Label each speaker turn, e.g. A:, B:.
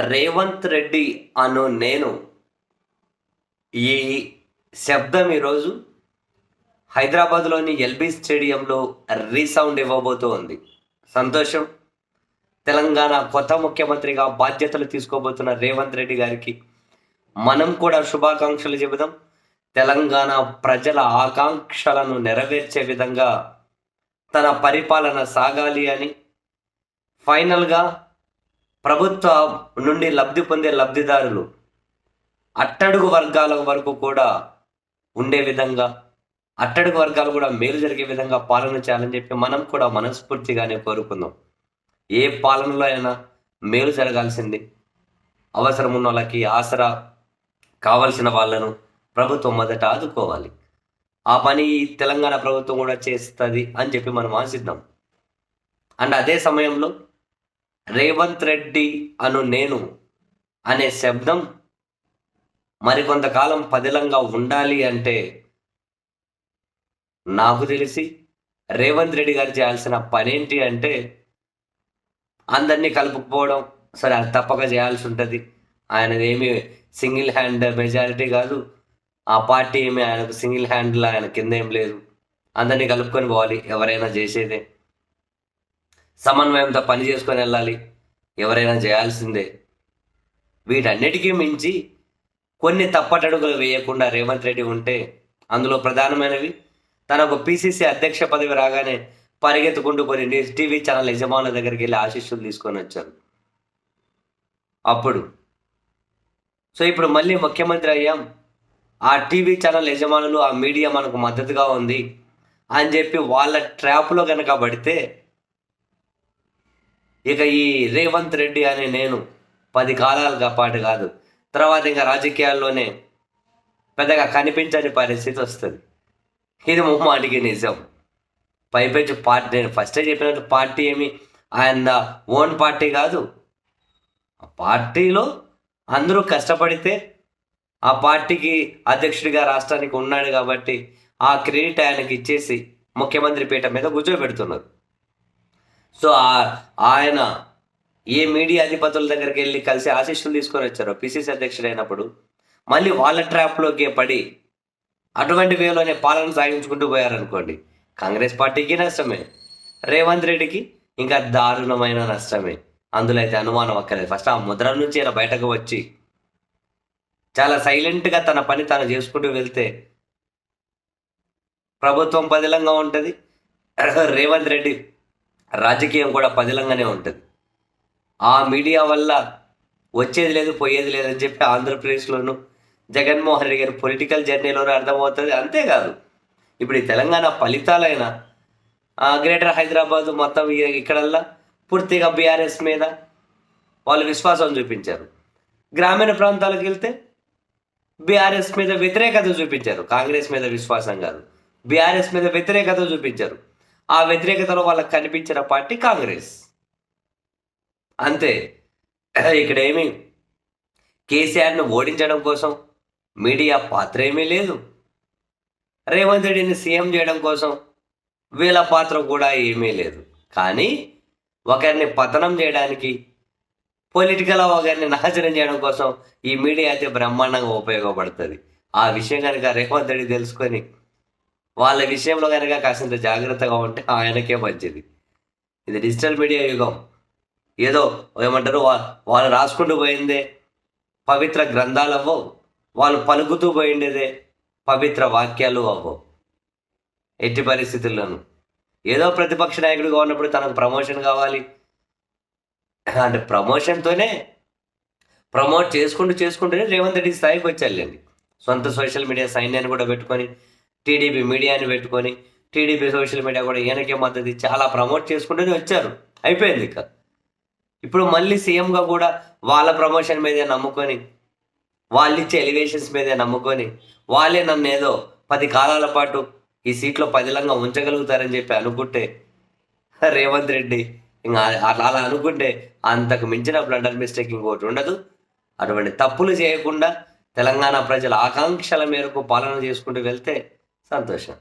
A: రేవంత్ రెడ్డి అను నేను ఈ శబ్దం ఈరోజు హైదరాబాద్లోని ఎల్బీ స్టేడియంలో రీసౌండ్ ఇవ్వబోతూ ఉంది. సంతోషం. తెలంగాణ కొత్త ముఖ్యమంత్రిగా బాధ్యతలు తీసుకోబోతున్న రేవంత్ రెడ్డి గారికి మనం కూడా శుభాకాంక్షలు చెబుదాం. తెలంగాణ ప్రజల ఆకాంక్షలను నెరవేర్చే విధంగా తన పరిపాలన సాగాలి అని ఫైనల్గా ప్రభుత్వ నుండి లబ్ధి పొందే లబ్ధిదారులు అట్టడుగు వర్గాల వరకు కూడా ఉండే విధంగా అట్టడుగు వర్గాలు కూడా మేలు జరిగే విధంగా పాలన చేయాలని చెప్పి మనం కూడా మనస్ఫూర్తిగానే కోరుకుందాం. ఏ పాలనలో అయినా మేలు జరగాల్సింది. అవసరం ఉన్న వాళ్ళకి ఆసరా కావలసిన వాళ్ళను ప్రభుత్వం మొదట ఆదుకోవాలి. ఆ పని తెలంగాణ ప్రభుత్వం కూడా చేస్తుంది అని చెప్పి మనం ఆశిద్దాం. అండ్ అదే సమయంలో రేవంత్ రెడ్డి అను నేను అనే శబ్దం మరికొంతకాలం పదిలంగా ఉండాలి అంటే నాకు తెలిసి రేవంత్ రెడ్డి గారు చేయాల్సిన పనేంటి అంటే అందరినీ కలుపుకుపోవడం. సరే అది తప్పక చేయాల్సి ఉంటుంది. ఆయనది ఏమి సింగిల్ హ్యాండ్ మెజారిటీ కాదు. ఆ పార్టీ ఏమి ఆయనకు సింగిల్ హ్యాండ్లో ఆయన కింద ఏం లేదు. అందరినీ కలుపుకొని పోవాలి ఎవరైనా చేసేదే. సమన్వయంతో పని చేసుకొని వెళ్ళాలి. ఎవరైనా చేయాల్సిందే. వీటన్నిటికీ మించి కొన్ని తప్పటడుగులు వేయకుండా రేవంత్ రెడ్డి ఉంటే అందులో ప్రధానమైనవి తనకు పిసిసి అధ్యక్ష పదవి రాగానే పరిగెత్తుకుంటూ కొన్ని న్యూస్ టీవీ ఛానల్ యజమానుల దగ్గరికి వెళ్ళి ఆశీస్సులు తీసుకొని వచ్చారు. అప్పుడు. సో ఇప్పుడు మళ్ళీ ముఖ్యమంత్రి అయ్యాం. ఆ టీవీ ఛానల్ యజమానులు ఆ మీడియా మనకు మద్దతుగా ఉంది అని చెప్పి వాళ్ళ ట్రాప్లో కనుక పడితే ఇక ఈ రేవంత్ రెడ్డి అనే నేను పది కాలాలుగా పాటు కాదు. తర్వాత ఇంకా రాజకీయాల్లోనే పెద్దగా కనిపించని పరిస్థితి వస్తుంది. ఇది ముమ్మాటికి నిజం. పైపెచ్చు పార్టీ నేను ఫస్టే చెప్పినట్టు పార్టీ ఏమి ఆయన ఓన్ పార్టీ కాదు. ఆ పార్టీలో అందరూ కష్టపడితే ఆ పార్టీకి అధ్యక్షుడిగా రాష్ట్రానికి ఉన్నాడు కాబట్టి ఆ క్రెడిట్ ఆయనకి ఇచ్చేసి ముఖ్యమంత్రి పీఠం మీద కూర్చోబెడుతున్నారు. సో ఆయన ఏ మీడియా అధిపతుల దగ్గరికి వెళ్ళి కలిసి ఆశీస్సులు తీసుకొని వచ్చారో పిసిసి అధ్యక్షుడు అయినప్పుడు మళ్ళీ వాళ్ళ ట్రాప్లోకి పడి అటువంటి వేలోనే పాలన సాగించుకుంటూ పోయారనుకోండి కాంగ్రెస్ పార్టీకి నష్టమే రేవంత్ రెడ్డికి ఇంకా దారుణమైన నష్టమే. అందులో అయితే అనుమానం అక్కర్లేదు. ఫస్ట్ ఆ ముద్ర నుంచి ఆయన బయటకు వచ్చి చాలా సైలెంట్గా తన పని తాను చేసుకుంటూ వెళ్తే ప్రభుత్వం పదిలంగా ఉంటుంది. రేవంత్ రెడ్డి రాజకీయం కూడా పదిలంగానే ఉంటుంది. ఆ మీడియా వల్ల వచ్చేది లేదు పోయేది లేదని చెప్పి ఆంధ్రప్రదేశ్లోను జగన్మోహన్ రెడ్డి గారి పొలిటికల్ జర్నీలోనూ అర్థమవుతుంది. అంతేకాదు ఇప్పుడు ఈ తెలంగాణ ఫలితాలైన ఆ, గ్రేటర్ హైదరాబాద్ మొత్తం ఇక్కడల్లా పూర్తిగా బీఆర్ఎస్ మీద వాళ్ళు విశ్వాసం చూపించారు. గ్రామీణ ప్రాంతాలకు వెళ్తే బీఆర్ఎస్ మీద వ్యతిరేకత చూపించారు. కాంగ్రెస్ మీద విశ్వాసం కాదు బీఆర్ఎస్ మీద వ్యతిరేకత చూపించారు. ఆ వ్యతిరేకతలో వాళ్ళకి కనిపించిన పార్టీ కాంగ్రెస్. అంతే. ఇక్కడ ఏమి? కేసీఆర్ను ఓడించడం కోసం మీడియా పాత్ర ఏమీ లేదు. రేవంత్ రెడ్డిని సీఎం చేయడం కోసం వీళ్ళ పాత్ర కూడా ఏమీ లేదు. కానీ ఒకరిని పతనం చేయడానికి పొలిటికల్ ఒకరిని నాశనం చేయడం కోసం ఈ మీడియా అయితే బ్రహ్మాండంగా ఉపయోగపడుతుంది. ఆ విషయం కనుక రేవంత్ రెడ్డి తెలుసుకొని వాళ్ళ విషయంలో కనుక కాసింత జాగ్రత్తగా ఉంటే ఆయనకే మంచిది. ఇది డిజిటల్ మీడియా యుగం. ఏదో ఏమంటారు వా- వాళ్ళు రాసుకుంటూ పోయిందే పవిత్ర గ్రంథాలు అవ్వవు. వాళ్ళు పలుకుతూ పోయిండేదే పవిత్ర వాక్యాలు అవ్వవు. ఎట్టి పరిస్థితుల్లోనూ. ఏదో ప్రతిపక్ష నాయకుడిగా ఉన్నప్పుడు తనకు ప్రమోషన్ కావాలి. అంటే ప్రమోషన్తోనే ప్రమోట్ చేసుకుంటూ చేసుకుంటూనే రేవంత్ రెడ్డి స్థాయికి వచ్చారులేండి సొంత సోషల్ మీడియా సైన్యాన్ని కూడా పెట్టుకొని టీడీపీ మీడియాని పెట్టుకొని టీడీపీ సోషల్ మీడియా కూడా ఈయనకే మద్దతు చాలా ప్రమోట్ చేసుకుంటూనే వచ్చారు. అయిపోయింది ఇక. ఇప్పుడు మళ్ళీ సీఎంగా కూడా వాళ్ళ ప్రమోషన్ మీదే నమ్ముకొని వాళ్ళు ఇచ్చే ఎలివేషన్స్ మీదే నమ్ముకొని వాళ్ళే నన్ను ఏదో పది కాలాల పాటు ఈ సీట్లో పదిలంగా ఉంచగలుగుతారని చెప్పి అనుకుంటే రేవంత్ రెడ్డి ఇంకా అలా అలా అనుకుంటే అంతకు మించిన బ్లండర్ మిస్టేక్ ఇంకోటి ఉండదు. అటువంటి తప్పులు చేయకుండా తెలంగాణ ప్రజల ఆకాంక్షల మేరకు పాలన చేసుకుంటూ వెళ్తే సంతోషం